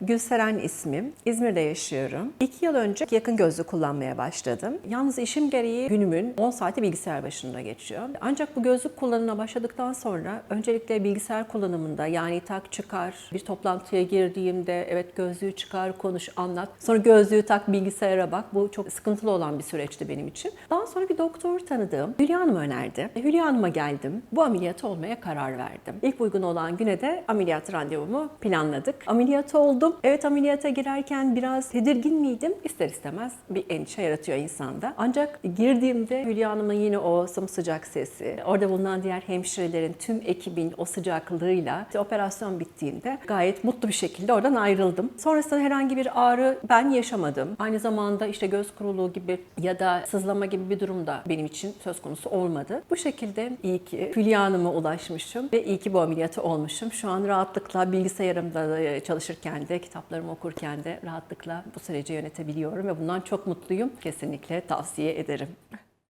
Gülseren ismim. İzmir'de yaşıyorum. İki yıl önce yakın gözlü kullanmaya başladım. Yalnız işim gereği günümün 10 saati bilgisayar başında geçiyor. Ancak bu gözlük kullanımına başladıktan sonra öncelikle bilgisayar kullanımında yani tak çıkar, bir toplantıya girdiğimde evet gözlüğü çıkar, konuş, anlat. Sonra gözlüğü tak, bilgisayara bak. Bu çok sıkıntılı olan bir süreçti benim için. Daha sonra bir doktor tanıdığım Hülya Hanım önerdi. E, Hülya Hanım'a geldim. Bu ameliyatı olmaya karar verdim. İlk uygun olan güne de ameliyat randevumu planladık. Ameliyat oldum. Evet ameliyata girerken biraz tedirgin miydim? İster istemez bir endişe yaratıyor insanda. Ancak girdiğimde Hülya Hanım'ın yine o sımsıcak sesi, orada bulunan diğer hemşirelerin, tüm ekibin o sıcaklığıyla işte operasyon bittiğinde gayet mutlu bir şekilde oradan ayrıldım. Sonrasında herhangi bir ağrı ben yaşamadım. Aynı zamanda işte göz kuruluğu gibi ya da sızlama gibi bir durum da benim için söz konusu olmadı. Bu şekilde iyi ki Hülya Hanım'a ulaşmışım ve iyi ki bu ameliyatı olmuşum. Şu an rahatlıkla bilgisayarımda da çalışırken de, kitaplarımı okurken de rahatlıkla bu süreci yönetebiliyorum ve bundan çok mutluyum. Kesinlikle tavsiye ederim.